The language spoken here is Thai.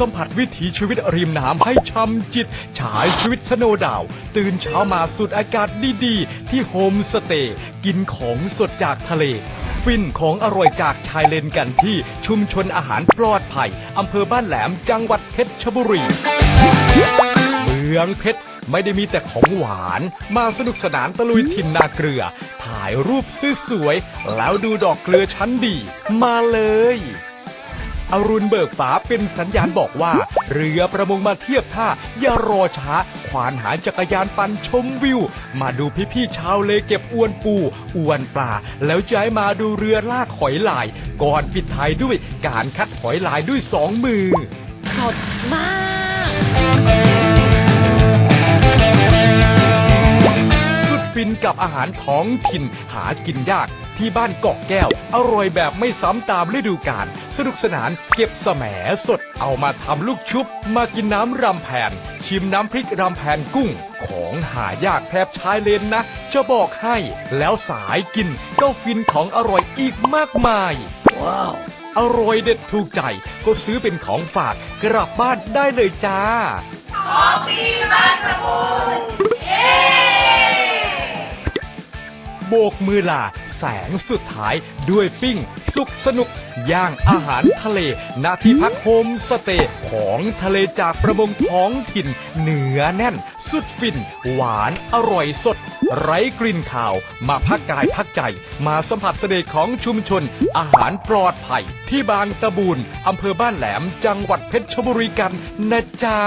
สัมผัสวิถีชีวิตริมน้ำให้ช่ำจิต ฉายชีวิตสโนว์ดาว ตื่นเช้ามาสูดอากาศดีๆ ที่โฮมสเตย์กินของสดจากทะเล ฟินของอร่อยจากชายเลนกันที่ชุมชนอาหารปลอดภัยอำเภอบ้านแหลมจังหวัดเพชรบุรีเมืองเพชรไม่ได้มีแต่ของหวาน มาสนุกสนานตะลุยถิ่นนาเกลือ ถ่ายรูปสวยๆแล้วดูดอกเกลือชั้นดี มาเลย อรุณเบิกฟ้าเป็นสัญญาณบอกว่า เรือประมงมาเทียบท่า อย่ารอช้า ขวานหาจักรยานปั่นชมวิว มาดูพี่ๆชาวเลเก็บอวนปู อวนปลา แล้วย้ายมาดูเรือลากหอยลาย ก่อนปิดท้ายด้วยการคัดหอยลายด้วยสองมือสดมาก กับอาหารท้องถิ่นหากินยากที่บ้านเกาะแก้ว อร่อยแบบไม่ซ้ำตามฤดูกาลสนุกสนานเก็บแสมสดเอามาทำลูกชุบ มากินน้ำรำแผ่นชิมน้ำพริกรำแผ่นกุ้ง ของหายากแทบชายเลนนะ จะบอกให้แล้วสายกินก็ฟินของอร่อยอีกมากมาย ว้าว อร่อยเด็ดถูกใจ ก็ซื้อเป็นของฝากกลับบ้านได้เลยจ้า โบกมือลา แสงสุดท้ายด้วยปิ้ง สุขสนุก ย่างอาหารทะเลณที่พักโฮมสเตย์ของทะเลจากประมงท้องถิ่นเนื้อแน่น สุดฟิน หวานอร่อยสด ไร้กลิ่นข่าว มาพักกายพักใจ มาสัมผัสเสน่ห์ของชุมชน อาหารปลอดภัย ที่บางตะบูนอำเภอบ้านแหลมจังหวัดเพชรบุรีกันนะจ๊ะ